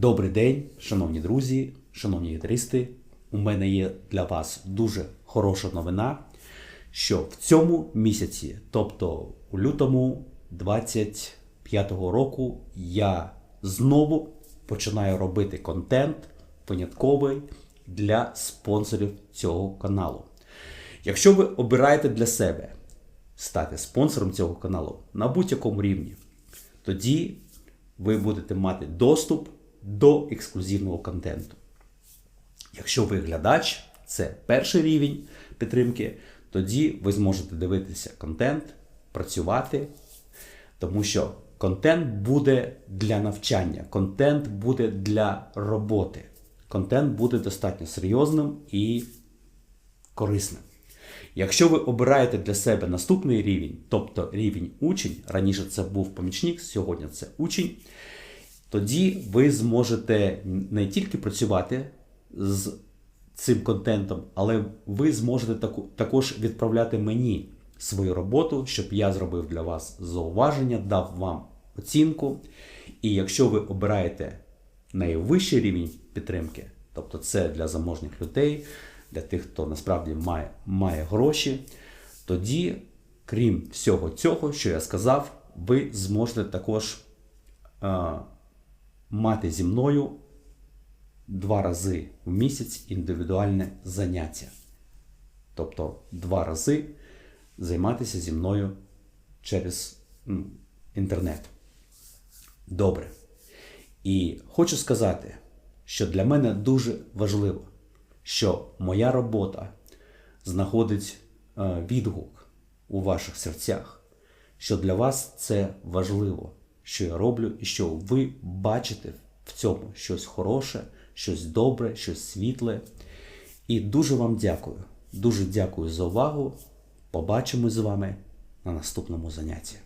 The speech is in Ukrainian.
Добрий день, шановні друзі, шановні гітаристи. У мене є для вас дуже хороша новина, що в цьому місяці, тобто у лютому 25-го року, я знову починаю робити контент винятковий для спонсорів цього каналу. Якщо ви обираєте для себе стати спонсором цього каналу на будь-якому рівні, тоді ви будете мати доступ до ексклюзивного контенту. Якщо ви глядач, це перший рівень підтримки, тоді ви зможете дивитися контент, працювати, тому що контент буде для навчання, контент буде для роботи, контент буде достатньо серйозним і корисним. Якщо ви обираєте для себе наступний рівень, тобто рівень учень, раніше це був помічник, сьогодні це учень, тоді ви зможете не тільки працювати з цим контентом, але ви зможете також відправляти мені свою роботу, щоб я зробив для вас зауваження, дав вам оцінку. І якщо ви обираєте найвищий рівень підтримки, тобто це для заможних людей, для тих, хто насправді має, має гроші, тоді, крім всього цього, що я сказав, ви зможете також е, мати зі мною два рази в місяць індивідуальне заняття. Тобто два рази займатися зі мною через м, інтернет. Добре. І хочу сказати, що для мене дуже важливо, що моя робота знаходить е, відгук у ваших серцях, що для вас це важливо, що я роблю, і що ви бачите в цьому щось хороше, щось добре, щось світле. І дуже вам дякую. Дуже дякую за увагу. Побачимось з вами на наступному занятті.